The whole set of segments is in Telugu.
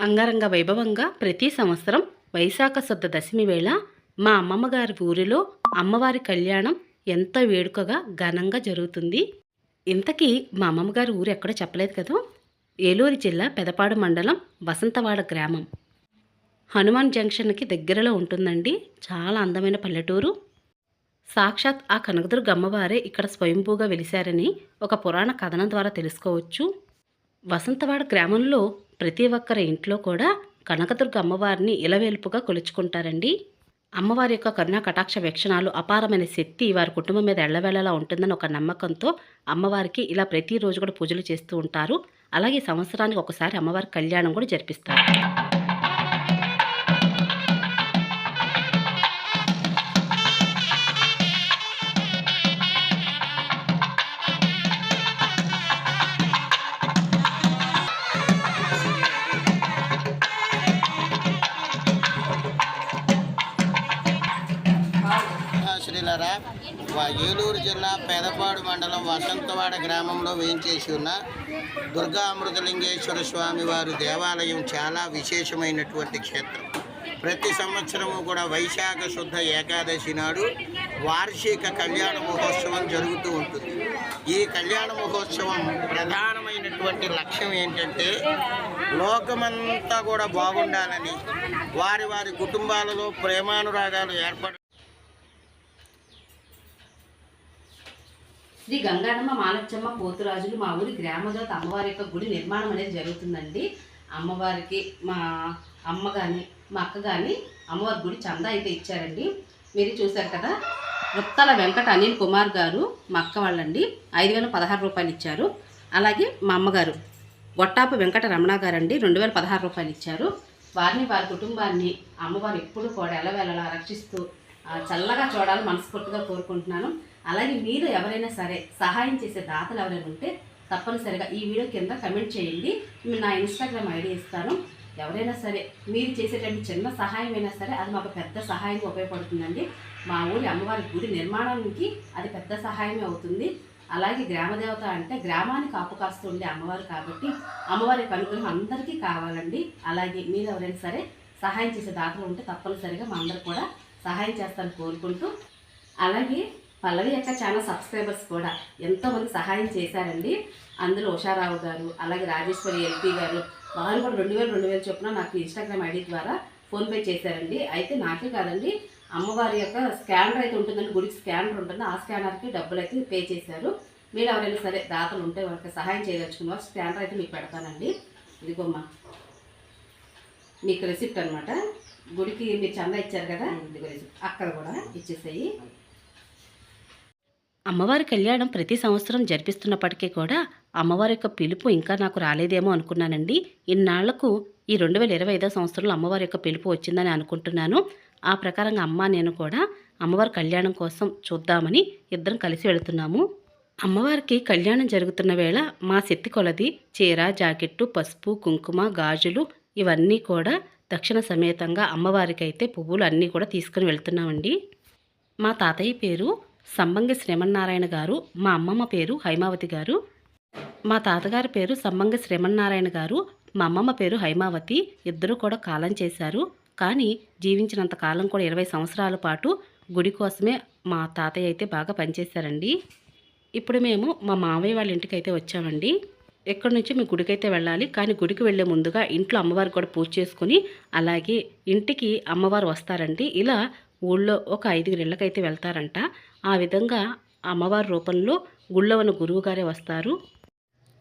అంగరంగ వైభవంగా ప్రతి సంవత్సరం వైశాఖ శుద్ధ దశమి వేళ మా అమ్మమ్మ గారి ఊరిలో అమ్మవారి కళ్యాణం ఎంతో వేడుకగా ఘనంగా జరుగుతుంది. ఇంతకీ మా అమ్మమ్మ గారి ఊరు ఎక్కడో చెప్పలేదు కదా? ఏలూరు జిల్లా పెదపాడు మండలం వసంతవాడ గ్రామం. హనుమాన్ జంక్షన్కి దగ్గరలో ఉంటుందండి. చాలా అందమైన పల్లెటూరు. సాక్షాత్ ఆ కనకదుర్గ అమ్మవారే ఇక్కడ స్వయంభూగా వెలిశారని ఒక పురాణ కథనం ద్వారా తెలుసుకోవచ్చు. వసంతవాడ గ్రామంలో ప్రతి ఒక్కరి ఇంట్లో కూడా కనకదుర్గ అమ్మవారిని ఇలవేల్పుగా కొలుచుకుంటారండి. అమ్మవారి యొక్క కరుణా కటాక్ష వీక్షణాలు అపారమైన శక్తి వారి కుటుంబం మీద ఎళ్ళవేళలా ఉంటుందని ఒక నమ్మకంతో అమ్మవారికి ఇలా ప్రతిరోజు కూడా పూజలు చేస్తూ ఉంటారు. అలాగే సంవత్సరానికి ఒకసారి అమ్మవారి కళ్యాణం కూడా జరిపిస్తారు. ఏలూరు జిల్లా పెదపాడు మండలం వసంతవాడ గ్రామంలో వేయించేసి ఉన్న దుర్గా అమృతలింగేశ్వర స్వామి వారి దేవాలయం చాలా విశేషమైనటువంటి క్షేత్రం. ప్రతి సంవత్సరము కూడా వైశాఖ శుద్ధ ఏకాదశి నాడు వార్షిక కళ్యాణ మహోత్సవం జరుగుతూ ఉంటుంది. ఈ కళ్యాణ మహోత్సవం ప్రధానమైనటువంటి లక్ష్యం ఏంటంటే లోకమంతా కూడా బాగుండాలని వారి వారి కుటుంబాలలో ప్రేమానురాగాలు ఏర్పడ శ్రీ గంగానమ్మ మానచ్చమ్మ పోతురాజులు మా ఊరి గ్రామదేవత అమ్మవారి యొక్క గుడి నిర్మాణం అనేది జరుగుతుందండి. అమ్మవారికి మా అమ్మ కానీ మా అక్క కానీ అమ్మవారి గుడి చందా అయితే ఇచ్చారండి. మీరు చూశారు కదా వృత్తల వెంకట అనిల్ కుమార్ గారు మా అక్క వాళ్ళండి ఐదు వేల పదహారు రూపాయలు ఇచ్చారు. అలాగే మా అమ్మగారు గొట్టాపు వెంకట రమణ గారండి రెండు వేల పదహారు రూపాయలు ఇచ్చారు. వారిని వారి కుటుంబాన్ని అమ్మవారు ఎప్పుడు కూడా ఎలవెలలా రక్షిస్తూ చల్లగా చూడాలని మనస్ఫూర్తిగా కోరుకుంటున్నాను. అలాగే మీరు ఎవరైనా సరే సహాయం చేసే దాతలు ఎవరైనా ఉంటే తప్పనిసరిగా ఈ వీడియో కింద కమెంట్ చేయండి. నా ఇన్స్టాగ్రామ్ ఐడి ఇస్తాను. ఎవరైనా సరే మీరు చేసేటువంటి చిన్న సహాయం అయినా సరే అది మాకు పెద్ద సహాయంగా ఉపయోగపడుతుందండి. మా ఊరి అమ్మవారి గుడి నిర్మాణానికి అది పెద్ద సహాయమే అవుతుంది. అలాగే గ్రామదేవత అంటే గ్రామానికి కాపు కాస్తూ ఉండే అమ్మవారు కాబట్టి అమ్మవారి యొక్క అనుగ్రహం అందరికీ కావాలండి. అలాగే మీరు ఎవరైనా సరే సహాయం చేసే దాతలు ఉంటే తప్పనిసరిగా మా అందరు కూడా సహాయం చేస్తాను కోరుకుంటూ అలాగే పల్లవి యొక్క ఛానల్ సబ్స్క్రైబర్స్ కూడా ఎంతోమంది సహాయం చేశారండి. అందులో ఉషారావు గారు అలాగే రాజేశ్వరి ఎల్పి గారు వాళ్ళు కూడా రెండు వేలు రెండు వేలు చొప్పున నాకు ఇన్స్టాగ్రామ్ ఐడి ద్వారా ఫోన్పే చేశారండి. అయితే నాకే కాదండి అమ్మవారి యొక్క స్కానర్ అయితే ఉంటుందండి గుడికి స్కానర్ ఉంటుంది ఆ స్కానర్కి డబ్బులు అయితే పే చేశారు. మీరు ఎవరైనా సరే దాతలు ఉంటే వాళ్ళకి సహాయం చేయదలుచుకున్న స్కానర్ అయితే మీకు పెడతానండి. ఇదిగోమ్మా మీకు రెసిప్ట్ అనమాట గుడికి మీరు చందా ఇచ్చారు కదా ఇదిగో రెసిప్ట్. అక్కడ కూడా ఇచ్చేసేయి. అమ్మవారి కళ్యాణం ప్రతి సంవత్సరం జరిపిస్తున్నప్పటికీ కూడా అమ్మవారి యొక్క పిలుపు ఇంకా నాకు రాలేదేమో అనుకున్నానండి. ఇన్నాళ్ళకు ఈ రెండు వేల ఇరవై ఐదో సంవత్సరంలో అమ్మవారి యొక్క పిలుపు వచ్చిందని అనుకుంటున్నాను. ఆ ప్రకారంగా అమ్మ నేను కూడా అమ్మవారి కళ్యాణం కోసం చూద్దామని ఇద్దరం కలిసి వెళుతున్నాము. అమ్మవారికి కళ్యాణం జరుగుతున్న వేళ మా శక్తి కొలది చీర జాకెట్టు పసుపు కుంకుమ గాజులు ఇవన్నీ కూడా దక్షిణ సమేతంగా అమ్మవారికి అయితే పువ్వులు అన్నీ కూడా తీసుకుని వెళ్తున్నామండి. మా తాతయ్య పేరు సంబంగి శ్రీమన్నారాయణ గారు మా అమ్మమ్మ పేరు హైమావతి గారు. మా తాతగారి పేరు సంబంగి శ్రీమన్నారాయణ గారు మా అమ్మమ్మ పేరు హైమావతి. ఇద్దరు కూడా కాలం చేశారు. కానీ జీవించినంత కాలం కూడా ఇరవై సంవత్సరాల పాటు గుడి కోసమే మా తాతయ్య అయితే బాగా పనిచేశారండి. ఇప్పుడు మేము మా మావయ్య వాళ్ళ ఇంటికి అయితే వచ్చామండి. ఎక్కడి నుంచి మీ గుడికైతే వెళ్ళాలి కానీ గుడికి వెళ్ళే ముందుగా ఇంట్లో అమ్మవారు కూడా పూజ చేసుకుని అలాగే ఇంటికి అమ్మవారు వస్తారండి. ఇలా ఊళ్ళో ఒక ఐదుగురు ఇళ్ళకైతే వెళ్తారంట. ఆ విధంగా అమ్మవారి రూపంలో గుళ్ళో ఉన్న గురువుగారే వస్తారు.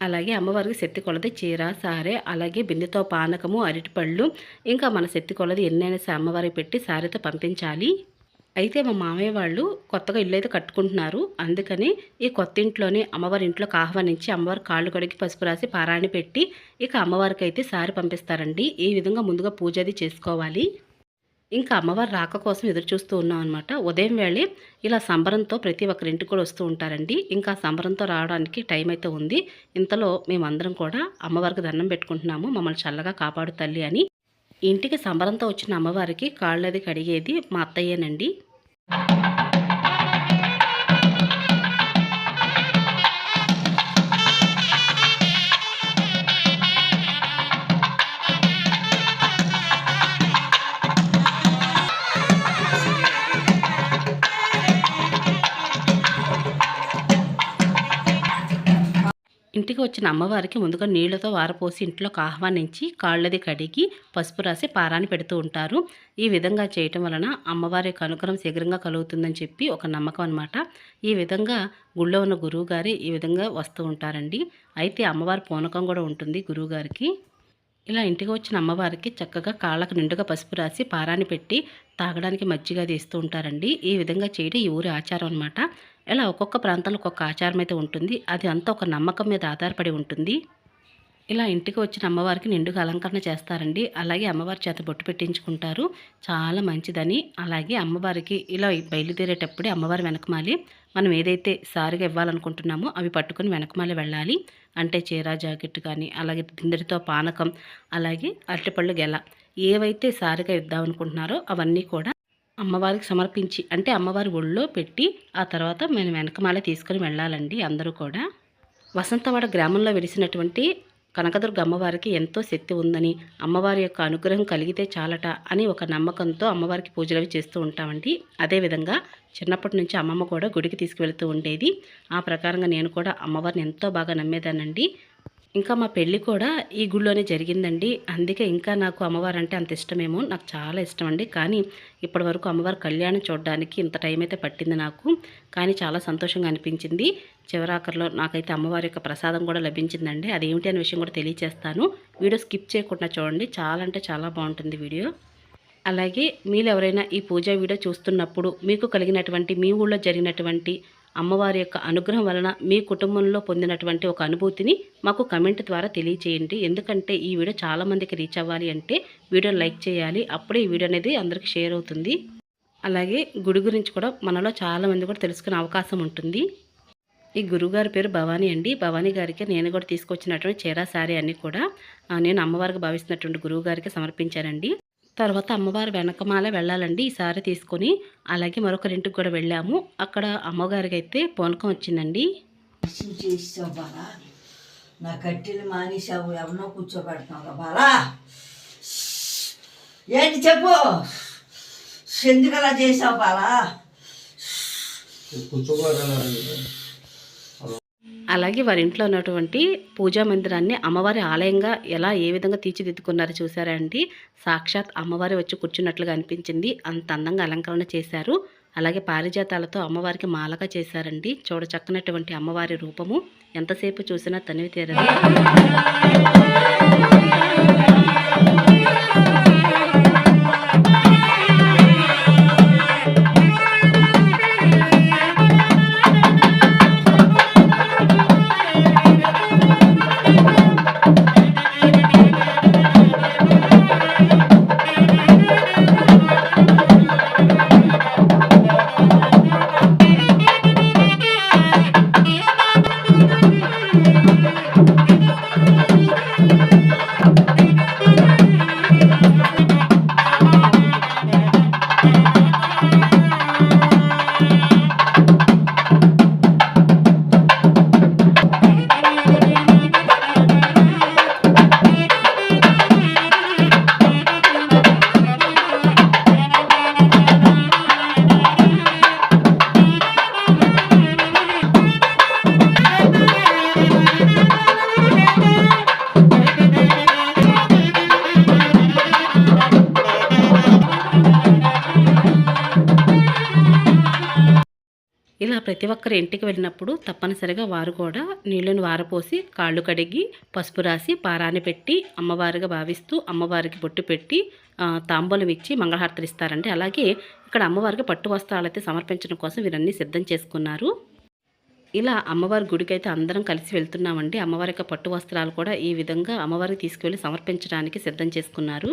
అలాగే అమ్మవారికి శక్తి కొలది చీర సారే అలాగే బిందెతో పానకము అరటిపళ్ళు ఇంకా మన శక్తి కొలది ఎన్నైనా సరే అమ్మవారికి పెట్టి సారెతో పంపించాలి. అయితే మా మామయ్య వాళ్ళు కొత్తగా ఇల్లు అయితే కట్టుకుంటున్నారు. అందుకని ఈ కొత్త ఇంట్లోనే అమ్మవారి ఇంట్లోకి ఆహ్వానించి అమ్మవారి కాళ్ళు కడిగి పసుపు రాసి పారాణి పెట్టి ఇక అమ్మవారికి అయితే సారి పంపిస్తారండి. ఈ విధంగా ముందుగా పూజ అది చేసుకోవాలి. ఇంకా అమ్మవారి రాక కోసం ఎదురు చూస్తూ ఉన్నాం అనమాట ఉదయం వేళే ఇలా సంబరంతో ప్రతి ఒక్కరింటికి కూడా వస్తూ ఉంటారండి. ఇంకా సంబరంతో రావడానికి టైం అయితే ఉంది. ఇంతలో మేమందరం కూడా అమ్మవారికి దండం పెట్టుకుంటున్నాము. మమ్మల్ని చల్లగా కాపాడు తల్లి అని. ఇంటికి సంబరంతో వచ్చిన అమ్మవారికి కాళ్ళది కడిగేది మా అత్తయ్యేనండి. వచ్చిన అమ్మవారికి ముందుగా నీళ్ళతో వారపోసి ఇంట్లోకి ఆహ్వానించి కాళ్ళది కడిగి పసుపు రాసి పారాన్ని పెడుతూ ఉంటారు. ఈ విధంగా చేయటం వలన అమ్మవారి యొక్క అనుగ్రహం శీఘ్రంగా కలుగుతుందని చెప్పి ఒక నమ్మకం అనమాట ఈ విధంగా గుళ్ళో ఉన్న గురువు గారి ఈ విధంగా వస్తూ ఉంటారండి. అయితే అమ్మవారి పూనకం కూడా ఉంటుంది గురువుగారికి. ఇలా ఇంటికి వచ్చిన అమ్మవారికి చక్కగా కాళ్ళకు నిండుగా పసుపు రాసి పారాన్ని పెట్టి తాగడానికి మజ్జిగ అది ఇస్తూ ఉంటారండి. ఈ విధంగా చేయడం ఈ ఊరి ఆచారం అనమాట ఇలా ఒక్కొక్క ప్రాంతంలో ఒక్కొక్క ఆచారం అయితే ఉంటుంది అది అంతా ఒక నమ్మకం మీద ఆధారపడి ఉంటుంది. ఇలా ఇంటికి వచ్చిన అమ్మవారికి నిండుగా అలంకరణ చేస్తారండి. అలాగే అమ్మవారి చేత బొట్టు పెట్టించుకుంటారు. చాలా మంచిదని. అలాగే అమ్మవారికి ఇలా బయలుదేరేటప్పుడే అమ్మవారి వెనకమాలి మనం ఏదైతే సారిగా ఇవ్వాలనుకుంటున్నామో అవి పట్టుకొని వెనకమాలి వెళ్ళాలి. అంటే చీర జాకెట్ కానీ అలాగే దిందరితో పానకం అలాగే అరటిపళ్ళు గెల ఏవైతే సారిగా ఇద్దామనుకుంటున్నారో అవన్నీ కూడా అమ్మవారికి సమర్పించి అంటే అమ్మవారి ఒళ్ళో పెట్టి ఆ తర్వాత మేము వెనకమాల తీసుకొని వెళ్ళాలండి అందరూ కూడా. వసంతవాడ గ్రామంలో వెలిసినటువంటి కనకదుర్గ అమ్మవారికి ఎంతో శక్తి ఉందని అమ్మవారి యొక్క అనుగ్రహం కలిగితే చాలట అని ఒక నమ్మకంతో అమ్మవారికి పూజలు అవి చేస్తూ ఉంటామండి. అదేవిధంగా చిన్నప్పటి నుంచి అమ్మమ్మ కూడా గుడికి తీసుకువెళ్తూ ఉండేది. ఆ ప్రకారంగా నేను కూడా అమ్మవారిని ఎంతో బాగా నమ్మేదానండి ఇంకా మా పెళ్ళి కూడా ఈ గుళ్ళోనే జరిగిందండి. అందుకే ఇంకా నాకు అమ్మవారు అంటే అంత ఇష్టమేమో. నాకు చాలా ఇష్టం అండి కానీ ఇప్పటి వరకు అమ్మవారి కళ్యాణం చూడడానికి ఇంత టైం అయితే పట్టింది నాకు. కానీ చాలా సంతోషంగా అనిపించింది. చివరాఖరిలో నాకైతే అమ్మవారి యొక్క ప్రసాదం కూడా లభించిందండి. అది ఏమిటి అనే విషయం కూడా తెలియచేస్తాను. వీడియో స్కిప్ చేయకుండా చూడండి. చాలా అంటే చాలా బాగుంటుంది వీడియో. అలాగే మీరు ఎవరైనా ఈ పూజా వీడియో చూస్తున్నప్పుడు మీకు కలిగినటువంటి మీ ఊళ్ళో జరిగినటువంటి అమ్మవారి యొక్క అనుగ్రహం వలన మీ కుటుంబంలో పొందినటువంటి ఒక అనుభూతిని మాకు కమెంట్ ద్వారా తెలియచేయండి. ఎందుకంటే ఈ వీడియో చాలామందికి రీచ్ అవ్వాలి అంటే వీడియోని లైక్ చేయాలి. అప్పుడే ఈ వీడియో అనేది అందరికీ షేర్ అవుతుంది. అలాగే గుడి గురించి కూడా మనలో చాలామంది కూడా తెలుసుకునే అవకాశం ఉంటుంది. ఈ గురువుగారి పేరు భవానీ అండి. భవానీ గారికి నేను కూడా తీసుకొచ్చినటువంటి చీరా శారీ అన్నీ కూడా నేను అమ్మవారికి భావిస్తున్నటువంటి గురువు గారికి సమర్పించానండి. తర్వాత అమ్మవారి వెనకమాల వెళ్ళాలండి. ఈ సారీ తీసుకొని అలాగే మరొకరింటికి కూడా వెళ్ళాము. అక్కడ అమ్మగారికి అయితే పూనకం వచ్చిందండి. బాలా. నా కట్టెలు మానేసావు ఎవరినో కూర్చోబెడతావు బాలా. ఏంటి చెప్పు. ఎందుకు అలా చేసావు బాలా అలాగే వారి ఇంట్లో ఉన్నటువంటి పూజా మందిరాన్ని అమ్మవారి ఆలయంగా ఎలా ఏ విధంగా తీర్చిదిద్దుకున్నారో చూసారా అండి? సాక్షాత్ అమ్మవారి వచ్చి కూర్చున్నట్లుగా అనిపించింది. అంత అందంగా అలంకరణ చేశారు. అలాగే పారిజాతాలతో అమ్మవారికి మాలగా చేశారండి. చూడ చక్కనటువంటి అమ్మవారి రూపము. ఎంతసేపు చూసినా తనివి తీరదు. ప్రతి ఒక్కరి ఇంటికి వెళ్ళినప్పుడు తప్పనిసరిగా వారు కూడా నీళ్ళను వారపోసి కాళ్ళు కడిగి పసుపు రాసి పారాన్ని పెట్టి అమ్మవారిగా భావిస్తూ అమ్మవారికి బొట్టు పెట్టి తాంబూలం ఇచ్చి మంగళహారతులు ఇస్తారండి. అలాగే ఇక్కడ అమ్మవారికి పట్టు వస్త్రాలు అయితే సమర్పించడం కోసం వీరన్నీ సిద్ధం చేసుకున్నారు. ఇలా అమ్మవారి గుడికి అయితే అందరం కలిసి వెళ్తున్నామండి. అమ్మవారి యొక్క పట్టు వస్త్రాలు కూడా ఈ విధంగా అమ్మవారికి తీసుకువెళ్ళి సమర్పించడానికి సిద్ధం చేసుకున్నారు.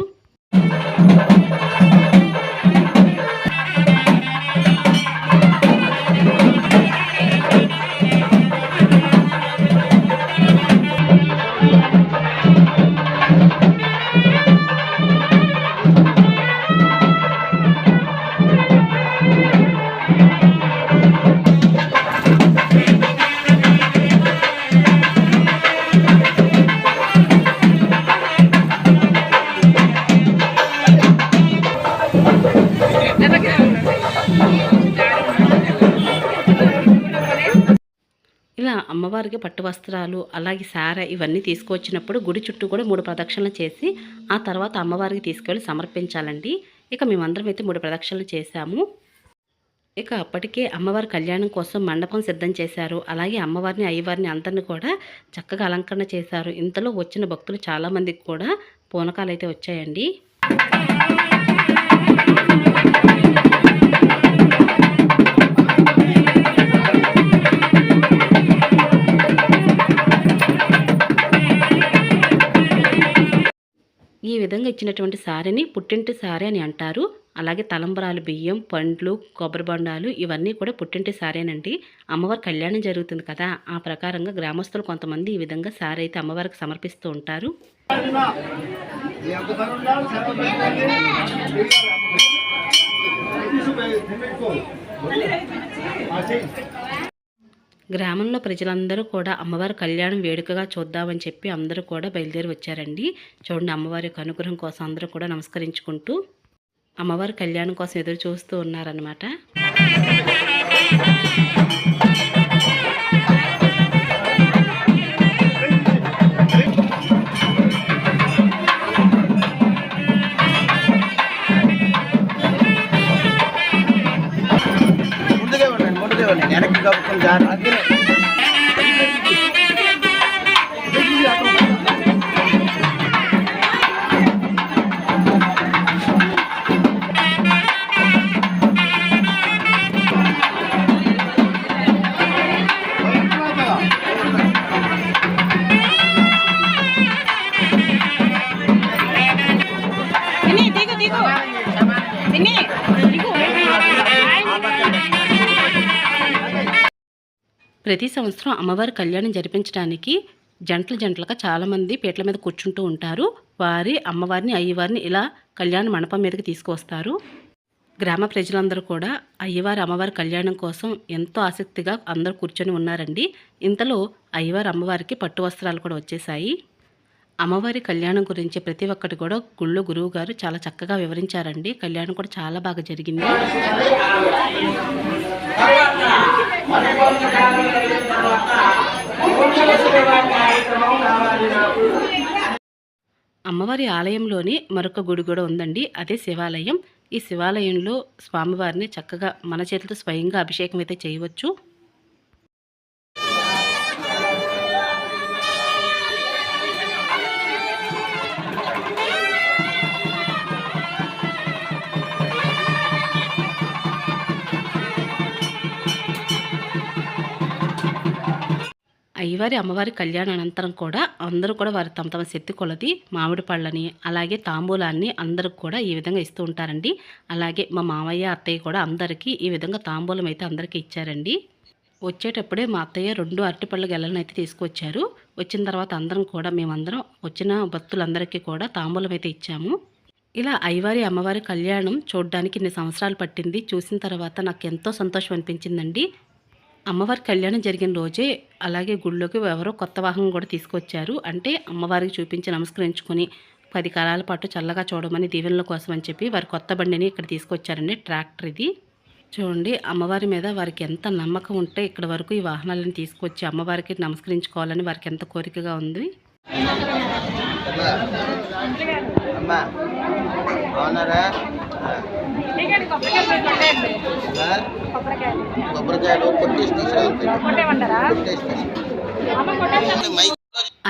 అమ్మవారికి పట్టు వస్త్రాలు అలాగే సార ఇవన్నీ తీసుకువచ్చినప్పుడు గుడి చుట్టూ కూడా మూడు ప్రదక్షిణలు చేసి ఆ తర్వాత అమ్మవారికి తీసుకెళ్ళి సమర్పించాలండి. ఇక మేమందరం అయితే మూడు ప్రదక్షిణలు చేశాము. ఇక అప్పటికే అమ్మవారి కళ్యాణం కోసం మండపం సిద్ధం చేశారు. అలాగే అమ్మవారిని అయ్యవారిని అందరిని కూడా చక్కగా అలంకరణ చేశారు. ఇంతలో వచ్చిన భక్తులు చాలామందికి కూడా పూనకాలు అయితే వచ్చాయండి. విధంగా ఇచ్చినటువంటి సారీని పుట్టింటి సారీ అని అంటారు. అలాగే తలంబరాలు బియ్యం పండ్లు కొబ్బరి బొండాలు ఇవన్నీ కూడా పుట్టింటి సారేనండి. అమ్మవారి కళ్యాణం జరుగుతుంది కదా ఆ ప్రకారంగా గ్రామస్తులు కొంతమంది ఈ విధంగా సారీ అయితే అమ్మవారికి సమర్పిస్తూ ఉంటారు. గ్రామంలో ప్రజలందరూ కూడా అమ్మవారి కళ్యాణం వేడుకగా చూద్దామని చెప్పి అందరూ కూడా బయలుదేరి వచ్చారండి. చూడండి అమ్మవారి యొక్క అనుగ్రహం కోసం అందరూ కూడా నమస్కరించుకుంటూ అమ్మవారి కళ్యాణం కోసం ఎదురు చూస్తూ ఉన్నారనమాట ముందుగా ఉండండి ముందుగా ఉండండి. వెనక్కి కప్పుకొని జాగ్రత్త. ప్రతి సంవత్సరం అమ్మవారి కళ్యాణం జరిపించడానికి జంటలు జంటలుగా చాలామంది పీటల మీద కూర్చుంటూ ఉంటారు. వారి అమ్మవారిని అయ్యవారిని ఇలా కళ్యాణ మండపం మీదకి తీసుకువస్తారు. గ్రామ ప్రజలందరూ కూడా అయ్యవారి అమ్మవారి కళ్యాణం కోసం ఎంతో ఆసక్తిగా అందరూ కూర్చొని ఉన్నారండి. ఇంతలో అయ్యవారి అమ్మవారికి పట్టు వస్త్రాలు కూడా వచ్చేసాయి అమ్మవారి కళ్యాణం గురించి ప్రతి ఒక్కటి కూడా గుళ్ళో గురువు గారు చాలా చక్కగా వివరించారండి. కళ్యాణం కూడా చాలా బాగా జరిగింది. అమ్మవారి ఆలయంలోని మరొక గుడి కూడా ఉందండి. అదే శివాలయం. ఈ శివాలయంలో స్వామివారిని చక్కగా మన చేతులతో స్వయంగా అభిషేకం అయితే చేయవచ్చు. అయ్యవారి అమ్మవారి కళ్యాణ అనంతరం కూడా అందరూ కూడా వారి తమ తమ శక్తి కొలది మామిడి పళ్ళని అలాగే తాంబూలాన్ని అందరికి కూడా ఈ విధంగా ఇస్తూ ఉంటారండి. అలాగే మా మామయ్య అత్తయ్య కూడా అందరికీ ఈ విధంగా తాంబూలం అయితే అందరికీ ఇచ్చారండి. వచ్చేటప్పుడే మా అత్తయ్య రెండు అరటిపళ్ళ గెలను అయితే తీసుకొచ్చారు. వచ్చిన తర్వాత అందరం కూడా మేమందరం వచ్చిన భక్తులందరికీ కూడా తాంబూలం అయితే ఇచ్చాము. ఇలా అయ్యవారి అమ్మవారి కళ్యాణం చూడడానికి ఇన్ని సంవత్సరాలు పట్టింది. చూసిన తర్వాత నాకు ఎంతో సంతోషం అనిపించిందండి. అమ్మవారి కళ్యాణం జరిగిన రోజే అలాగే గుళ్ళోకి ఎవరో కొత్త వాహనం కూడా తీసుకొచ్చారు. అంటే అమ్మవారికి చూపించి నమస్కరించుకొని పది కాలాల పాటు చల్లగా చూడమని దీవెనల కోసం అని చెప్పి వారి కొత్త బండిని ఇక్కడ తీసుకొచ్చారండి. ట్రాక్టర్ ఇది. చూడండి అమ్మవారి మీద వారికి ఎంత నమ్మకం ఉంటే ఇక్కడ వరకు ఈ వాహనాలను తీసుకొచ్చి అమ్మవారికి నమస్కరించుకోవాలని వారికి ఎంత కోరికగా ఉంది. అమ్మా కొబ్బరికాయలు కొట్టేసి తీసుకురా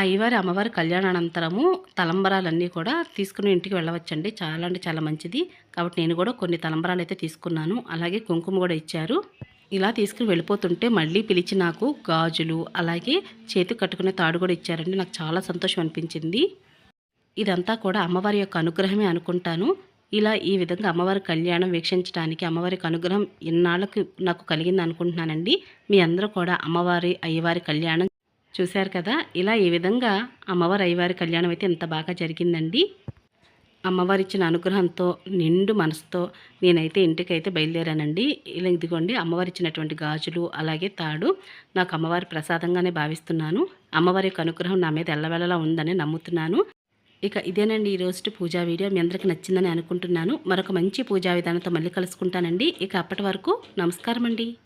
అయ్యవారి అమ్మవారి కళ్యాణానంతరము తలంబరాలన్నీ కూడా తీసుకుని ఇంటికి వెళ్ళవచ్చండి. చాలా అంటే చాలా మంచిది. కాబట్టి నేను కూడా కొన్ని తలంబరాలు అయితే తీసుకున్నాను. అలాగే కుంకుమ కూడా ఇచ్చారు. ఇలా తీసుకుని వెళ్ళిపోతుంటే మళ్ళీ పిలిచి నాకు గాజులు అలాగే చేతి కట్టుకునే తాడు కూడా ఇచ్చారండి. నాకు చాలా సంతోషం అనిపించింది. ఇదంతా కూడా అమ్మవారి యొక్క అనుగ్రహమే అనుకుంటాను. ఇలా ఈ విధంగా అమ్మవారి కళ్యాణం వీక్షించడానికి అమ్మవారికి అనుగ్రహం ఇన్నాళ్ళకు నాకు కలిగింది అనుకుంటున్నానండి. మీ అందరూ కూడా అమ్మవారి అయ్యవారి కళ్యాణం చూశారు కదా? ఇలా ఈ విధంగా అమ్మవారి అయ్యవారి కళ్యాణం అయితే ఎంత బాగా జరిగిందండి. అమ్మవారి ఇచ్చిన అనుగ్రహంతో నిండు మనసుతో నేనైతే ఇంటికైతే బయలుదేరానండి. ఇలా ఇదిగోండి అమ్మవారి ఇచ్చినటువంటి గాజులు అలాగే తాడు నాకు అమ్మవారి ప్రసాదంగానే భావిస్తున్నాను. అమ్మవారి యొక్క అనుగ్రహం నా మీద ఎల్లవెల్లలా ఉందని నమ్ముతున్నాను. ఇక ఇదేనండి ఈ రోజు పూజా వీడియో. మీ అందరికీ నచ్చిందని అనుకుంటున్నాను. మరొక మంచి పూజా విధానంతో మళ్ళీ కలుసుకుంటానండి. ఇక అప్పటి వరకు నమస్కారం అండి